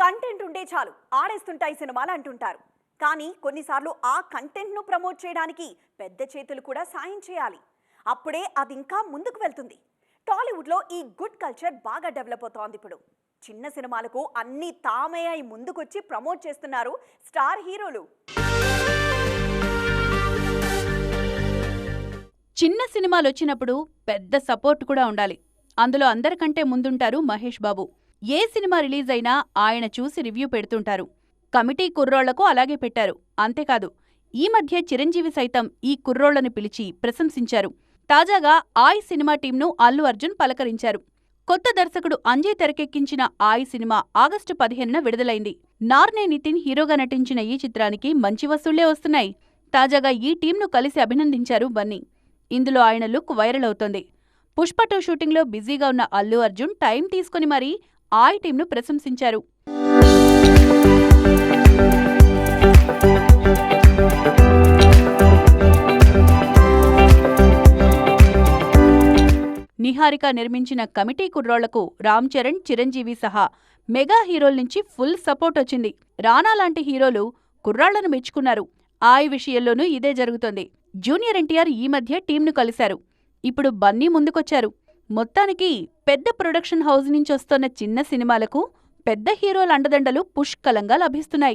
Content ఉంటే చాలు. ఆడేస్తుంటాయి సినిమాలు అంటుంటారు. కానీ కొన్నిసార్లు ఆ కంటెంట్ను ప్రమోట్ చేయడానికి పెద్ద చేతులు కూడా సాయం చేయాలి. అప్పుడే అది ఇంకా ముందుకు వెళ్తుంది. టాలీవుడ్లో ఈ గుడ్ కల్చర్ బాగా డెవలప్ అవుతోంది ఇప్పుడు. చిన్న సినిమాలకు అన్ని తామే అయి ముందుకొచ్చి ప్రమోట్ చేస్తున్నారు స్టార్ హీరోలు. చిన్న సినిమాలు వచ్చినప్పుడు పెద్ద సపోర్ట్ కూడా ఉండాలి. అందులో అందరికంటే ముందుంటారు మహేష్ బాబు. ఏ సినిమా రిలీజ్ అయినా ఆయన చూసి రివ్యూ పెడుతుంటారు. కమిటీ కుర్రోళ్ళకు అలాగే పెట్టారు. అంతేకాదు ఈ మధ్య చిరంజీవి సైతం ఈ కుర్రోళ్ళను పిలిచి ప్రశంసించారు. తాజాగా ఆయ్ సినిమా టీంను అల్లు అర్జున్ పలకరించారు. కొత్త దర్శకుడు అంజయ్ తెరకెక్కించిన ఆయ్ సినిమా ఆగస్టు పదిహేనున విడుదలైంది. నార్నే నితిన్ హీరోగా నటించిన ఈ చిత్రానికి మంచి వసూళ్ళే వస్తున్నాయి. తాజాగా ఈ టీంను కలిసి అభినందించారు బన్నీ. ఇందులో ఆయన లుక్ వైరల్ అవుతోంది. పుష్ప టూ షూటింగ్లో బిజీగా ఉన్న అల్లు అర్జున్ టైం తీసుకుని మరీ ఆయ్ టీంను ప్రశంసించారు. నిహారిక నిర్మించిన కమిటీ కుర్రోళ్ళకు రామ్ చరణ్ చిరంజీవి సహా మెగా హీరోల నుంచి ఫుల్ సపోర్ట్ వచ్చింది. రానా లాంటి హీరోలు కుర్రాళ్ళను మెచ్చుకున్నారు. ఆయ్ విషయంలోనూ ఇదే జరుగుతోంది. జూనియర్ ఎన్టీఆర్ ఈ మధ్య టీంను కలిశారు. ఇప్పుడు బన్నీ ముందుకొచ్చారు. మొత్తానికి పెద్ద ప్రొడక్షన్ హౌస్ నుంచి వస్తోన్న చిన్న సినిమాలకు పెద్ద హీరోల అండదండలు పుష్కలంగా లభిస్తున్నాయి.